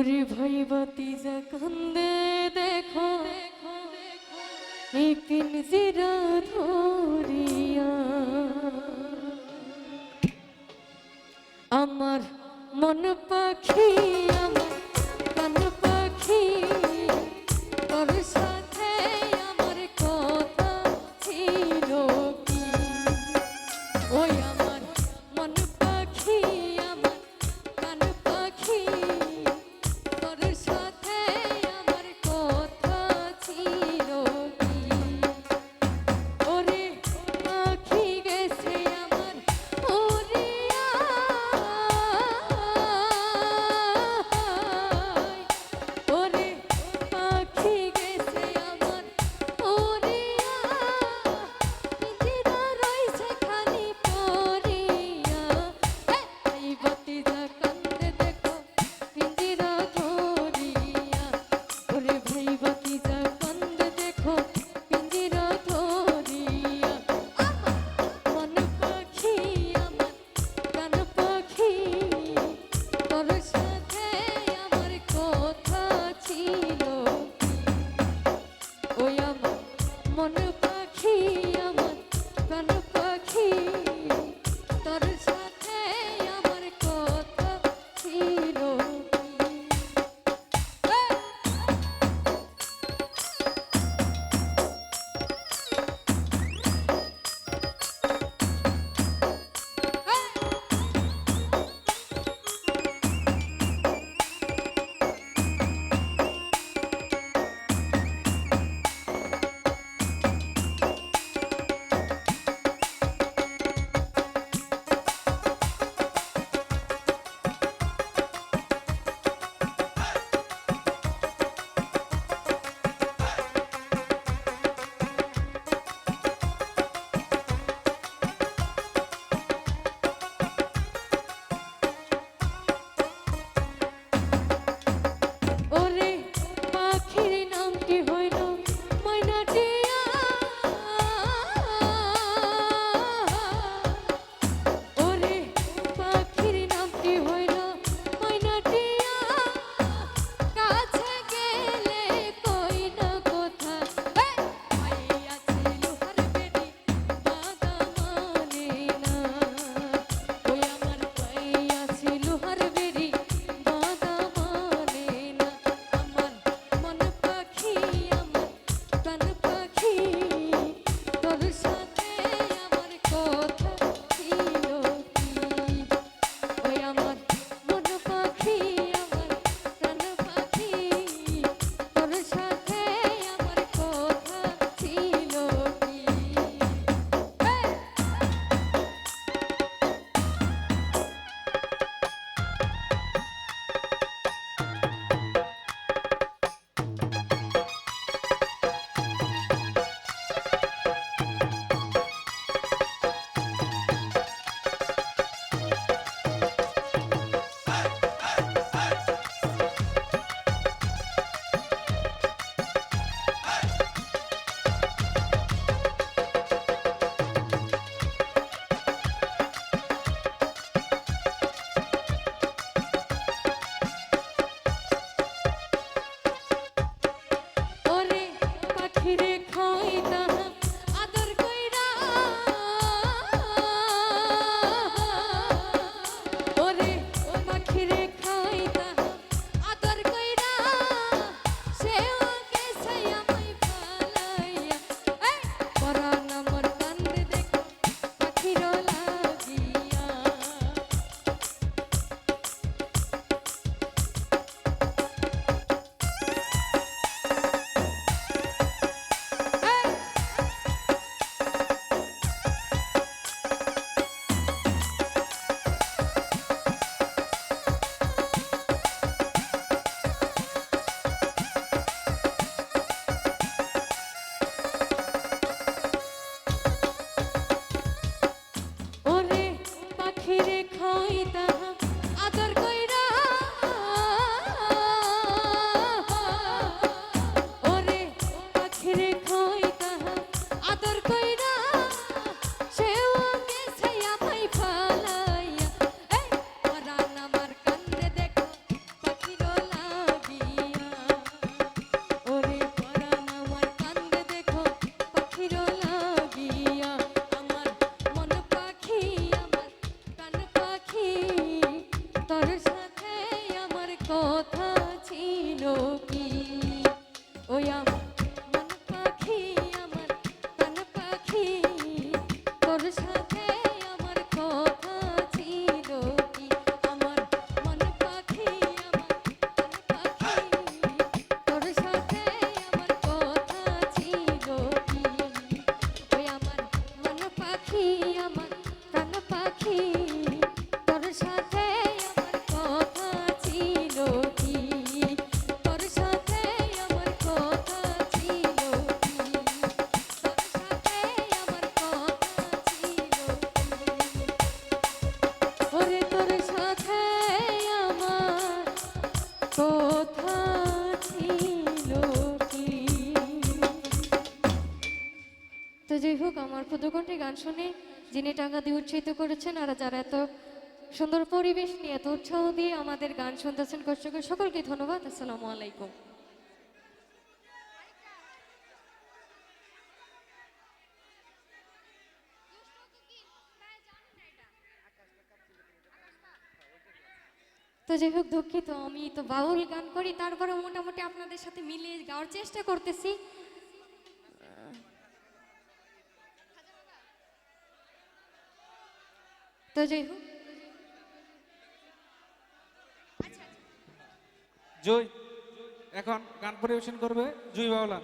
ওরে ভাই বাতিজা কান্দে দেখো একদিন জিরা ধরিয়া। আমার মন পাখি আমার যাই হোক, আমার ক্ষুদ্রকণ্ঠে গান শুনে যিনি টাকা দিয়ে উৎসাহিত করেছেন আর যারা এত সুন্দর পরিবেশ নিয়ে, এত উৎসাহ দিয়ে আমাদের গান শুনতেছেন কষ্ট করে সকলকে ধন্যবাদ। আসসালামু আলাইকুম। তো যাই হোক, দুঃখিত, আমি তো বাউল গান করি তারপরে মোটামুটি আপনাদের সাথে মিলিয়ে গাওয়ার চেষ্টা করতেছি। তো হোক। জয়। এখন গান পরিবেশন করবে জুই বাউলা